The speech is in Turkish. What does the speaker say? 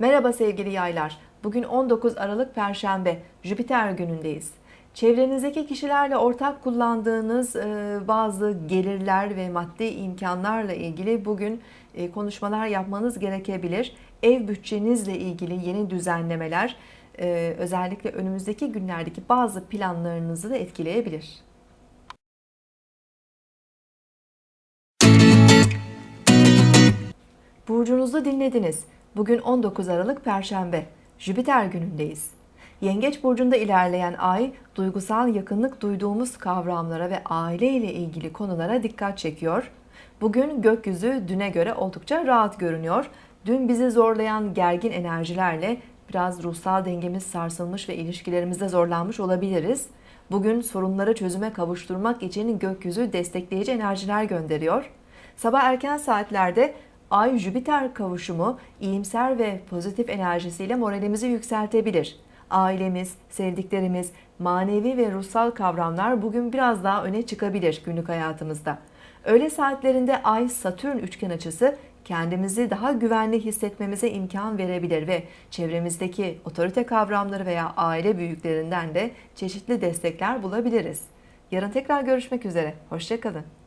Merhaba sevgili yaylar. Bugün 19 Aralık Perşembe, Jüpiter günündeyiz. Çevrenizdeki kişilerle ortak kullandığınız e, bazı gelirler ve maddi imkanlarla ilgili bugün e, konuşmalar yapmanız gerekebilir. Ev bütçenizle ilgili yeni düzenlemeler e, özellikle önümüzdeki günlerdeki bazı planlarınızı da etkileyebilir. Burcunuzu dinlediniz. Bugün 19 Aralık Perşembe. Jüpiter günündeyiz. Yengeç burcunda ilerleyen ay duygusal yakınlık duyduğumuz kavramlara ve aile ile ilgili konulara dikkat çekiyor. Bugün gökyüzü düne göre oldukça rahat görünüyor. Dün bizi zorlayan gergin enerjilerle biraz ruhsal dengemiz sarsılmış ve ilişkilerimizde zorlanmış olabiliriz. Bugün sorunları çözüme kavuşturmak için gökyüzü destekleyici enerjiler gönderiyor. Sabah erken saatlerde Ay Jüpiter kavuşumu iyimser ve pozitif enerjisiyle moralimizi yükseltebilir. Ailemiz, sevdiklerimiz, manevi ve ruhsal kavramlar bugün biraz daha öne çıkabilir günlük hayatımızda. Öğle saatlerinde Ay Satürn üçgen açısı kendimizi daha güvenli hissetmemize imkan verebilir ve çevremizdeki otorite kavramları veya aile büyüklerinden de çeşitli destekler bulabiliriz. Yarın tekrar görüşmek üzere. Hoşçakalın.